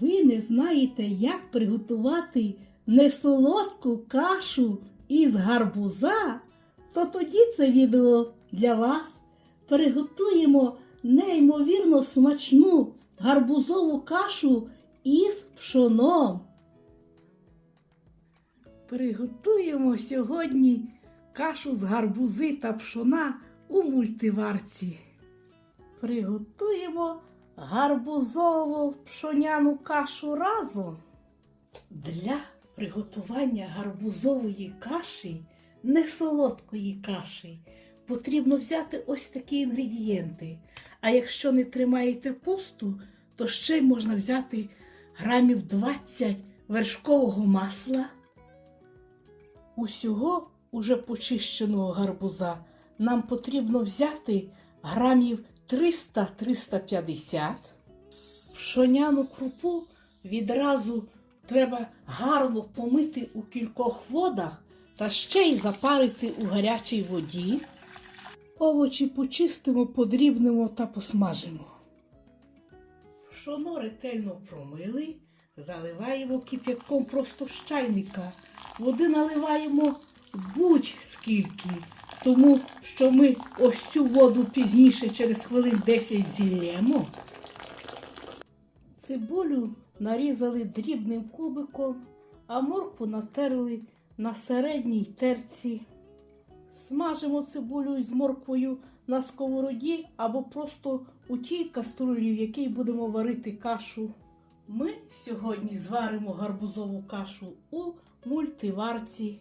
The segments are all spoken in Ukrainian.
Ви не знаєте, як приготувати несолодку кашу із гарбуза? То тоді це відео для вас. Приготуємо неймовірно смачну гарбузову кашу із пшоном. Приготуємо сьогодні кашу з гарбузи та пшона у мультиварці. Приготуємо гарбузову пшоняну кашу разом. Для приготування гарбузової каші, несолодкої каші, потрібно взяти ось такі інгредієнти. А якщо не тримаєте пусту, то ще й можна взяти грамів 20 вершкового масла. Усього уже почищеного гарбуза нам потрібно взяти грамів 300-350. Пшоняну крупу відразу треба гарно помити у кількох водах та ще й запарити у гарячій воді. Овочі почистимо, подрібнемо та посмажимо. Пшоно ретельно промили, заливаємо кип'ятком просто з чайника. Води наливаємо будь-скільки, тому що ми ось цю воду пізніше через хвилин 10 зілємо. Цибулю нарізали дрібним кубиком, а моркву натерли на середній терці. Смажимо цибулю з морквою на сковороді або просто у тій каструлі, в якій будемо варити кашу. Ми сьогодні зваримо гарбузову кашу у мультиварці.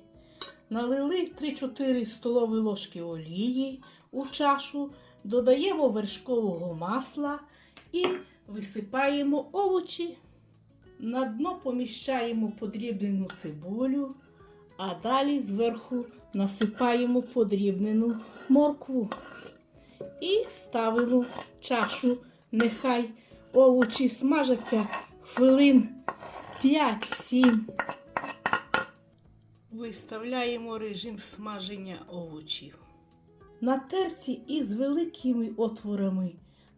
Налили 3-4 столові ложки олії у чашу, додаємо вершкового масла і висипаємо овочі. На дно поміщаємо подрібнену цибулю, а далі зверху насипаємо подрібнену моркву. І ставимо чашу. Нехай овочі смажаться хвилин 5-7. Виставляємо режим смаження овочів. На терці із великими отворами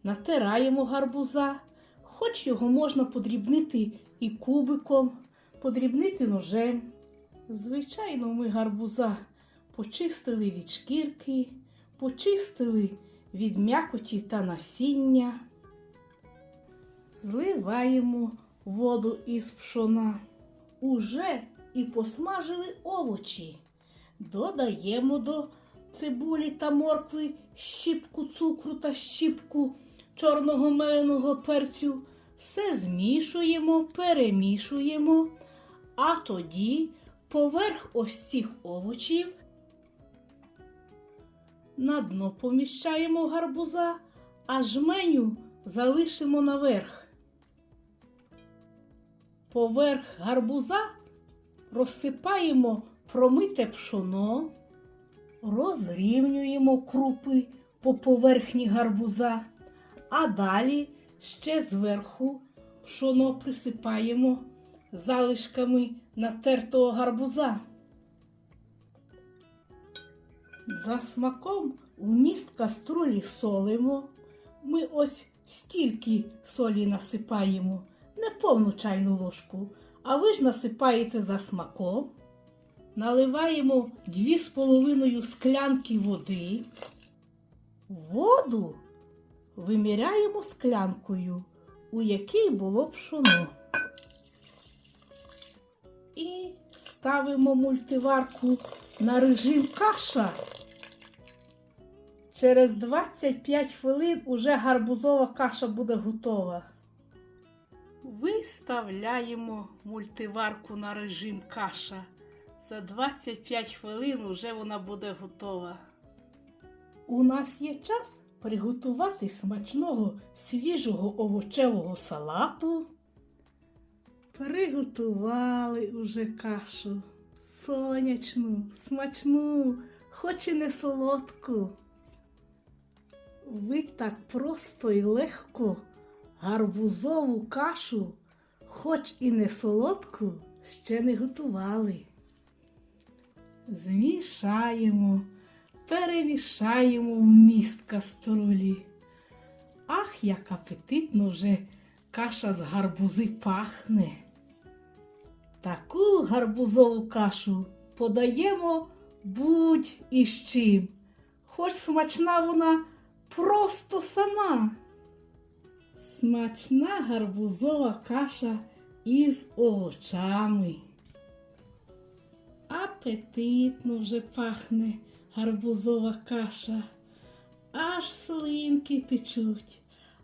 натираємо гарбуза, хоч його можна подрібнити і кубиком, подрібнити ножем. Звичайно, ми гарбуза почистили від шкірки, почистили від м'якоті та насіння. Зливаємо воду із пшона. Уже і посмажили овочі. Додаємо до цибулі та моркви щіпку цукру та щіпку чорного меленого перцю. Все змішуємо, перемішуємо, а тоді поверх ось цих овочів на дно поміщаємо гарбуза, а жменю залишимо наверх. Поверх гарбуза розсипаємо промите пшоно, розрівнюємо крупи по поверхні гарбуза, а далі ще зверху пшоно присипаємо залишками натертого гарбуза. За смаком вміст каструлі солимо. Ми ось стільки солі насипаємо, не повну чайну ложку. А ви ж насипаєте за смаком. Наливаємо 2,5 склянки води. Воду виміряємо склянкою, у якій було пшоно. І ставимо мультиварку на режим каша. Через 25 хвилин уже гарбузова каша буде готова. Виставляємо мультиварку на режим каша. За 25 хвилин уже вона буде готова. У нас є час приготувати смачного свіжого овочевого салату. Приготували уже кашу. Сонячну, смачну, хоч і не солодку. Ви так просто і легко гарбузову кашу, хоч і не солодку, ще не готували. Змішаємо, перемішаємо вміст каструлі. Ах, як апетитно вже каша з гарбузи пахне. Таку гарбузову кашу подаємо будь із чим. Хоч смачна вона просто сама. Смачна гарбузова каша із овочами. Апетитно вже пахне гарбузова каша. Аж слинки течуть.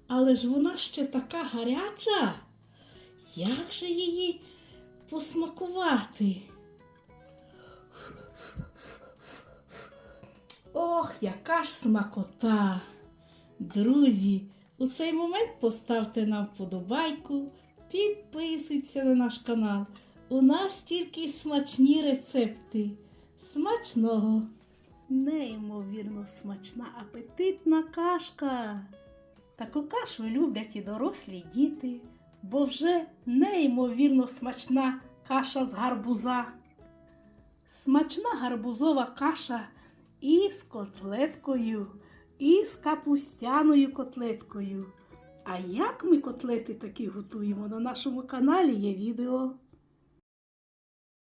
Але ж вона ще така гаряча. Як же її посмакувати? Ох, яка ж смакота! Друзі, у цей момент поставте нам вподобайку, підписуйтесь на наш канал. У нас тільки смачні рецепти. Смачного! Неймовірно смачна апетитна кашка. Таку кашу люблять і дорослі діти, бо вже неймовірно смачна каша з гарбуза. Смачна гарбузова каша із котлеткою, і з капустяною котлеткою. А як ми котлети такі готуємо на нашому каналі є відео.